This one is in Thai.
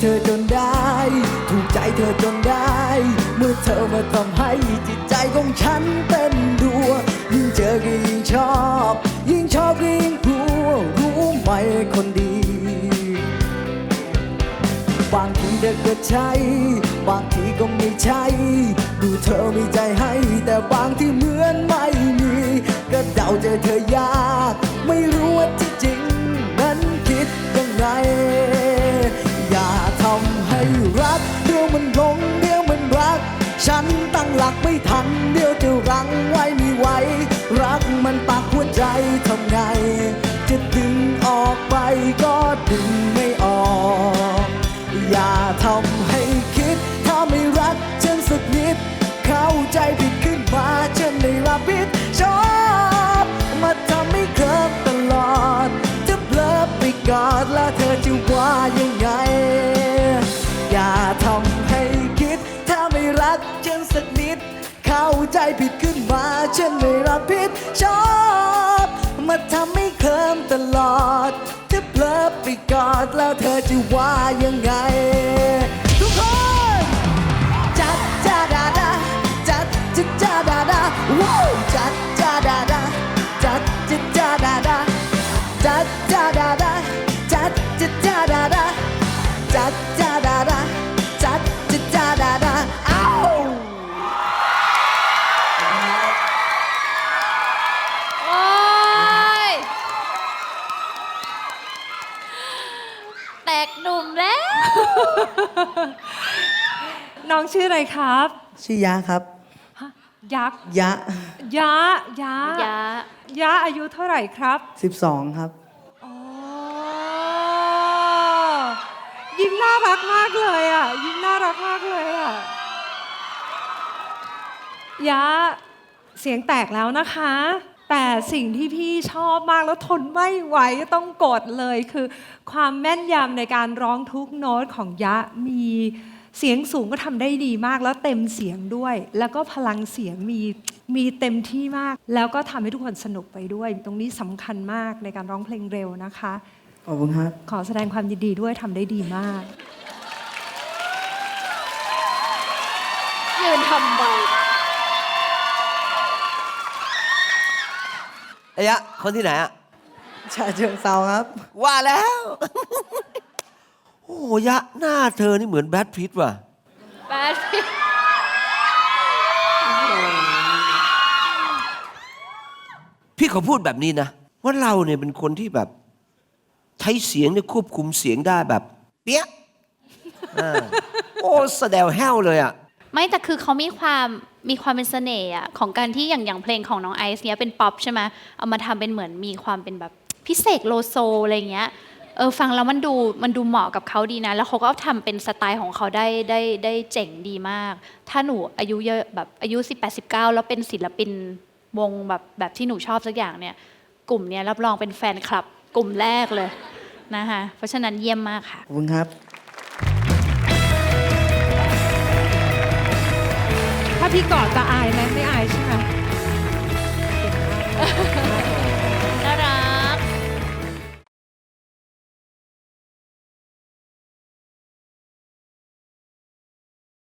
เธอจนได้ ถูกใจเธอจนได้ เมื่อเธอมาทำให้จิตใจของฉันเต้นดัว ยิ่งเจอก็ยิ่งชอบ ยิ่งชอบก็ยิ่งกลัวรู้ไหมคนดี บางทีเธอก็ใช่บางทีก็ไม่ใช่ ดูเธอมีใจให้ แต่บางที่เหมือนไม่มี ก็เดาใจเธอยาก ไม่รู้ว่าที่จริง ผิดชอบมาทำให้เคิมตลอดจะเพลิดไปกอดแล้วเธอจะว่ายังไง อย่าทำให้คิด ถ้าไม่รักฉันสักนิด เข้าใจผิดขึ้นมาฉันไม่รับผิดชอบมาทำให้เคิมตลอดจะเพลิดไปกอดแล้วเธอจะว่ายังไง จัดจ้าดาดาจัดจัดจ้าดาดาจัดจ้าดาดาจัดจัดจ้าดาดาจัดจ้าดาดาจัดจัดจ้าดาดาอ้าวโอ้ย แตกหนุ่มแล้ว น้องชื่ออะไรครับ ชื่อยะครับฮะ ยักษ์ยะ ยะยะยะยะอายุเท่าไหร่ครับ 12 ครับ อ๋อ ยิ้มน่ารักมากเลยอะ ยิ้มน่ารักมากเลยอะ ยะเสียงแตกแล้วนะคะ แต่สิ่งที่พี่ชอบมากแล้วทนไม่ไหวต้องกดเลยคือ ความแม่นยำในการร้องทุกโน้ตของยะมี เสียงสูงก็ทำได้ดีมากแล้วเต็มเสียงด้วย แล้วก็พลังเสียงมีมีเต็มที่มาก แล้วก็ทำให้ทุกคนสนุกไปด้วย ตรงนี้สำคัญมากในการร้องเพลงเร็วนะคะขอบคุณครับขอแสดงความยินดีด้วยทำได้ดีมากยืนทำใบไอ้ยะคนที่ไหนอะชาเชิงเซาครับ ว่าแล้ว โอ้ยะหน้าเธอนี่เหมือนแบทพิทว่ะแปดสิบพี่ขอพูดแบบนี้นะ ว่าเราเนี่ยเป็นคนที่แบบใช้เสียงเนี่ยควบคุมเสียงได้แบบ เปี้ยะเออโอ้แสดงแห้วเลยอะ ไม่แต่คือเขามีความมีความเป็นเสน่ห์อะของการที่อย่างอย่างเพลงของน้องไอซ์เนี้ยเป็นป๊อปใช่ไหมเอามาทำเป็นเหมือนมีความเป็นแบบพิเศษโลโซอะไรเงี้ย เออฟังแล้วมันดูมันดูเหมาะกับเขาดีนะ แล้วเขาก็ทำเป็นสไตล์ของเขาได้ได้ได้เจ๋งดีมาก ถ้าหนูอายุเยอะแบบอายุ 18 19 แล้วเป็นศิลปินวงแบบแบบที่หนูชอบสักอย่างเนี่ย กลุ่มเนี้ยรับรองเป็นแฟนคลับ กลุ่มแรกเลยนะคะเพราะฉะนั้นเยี่ยมมากค่ะขอบคุณครับ ถ้าพี่กอดจะอายไหมไม่อายใช่ไหม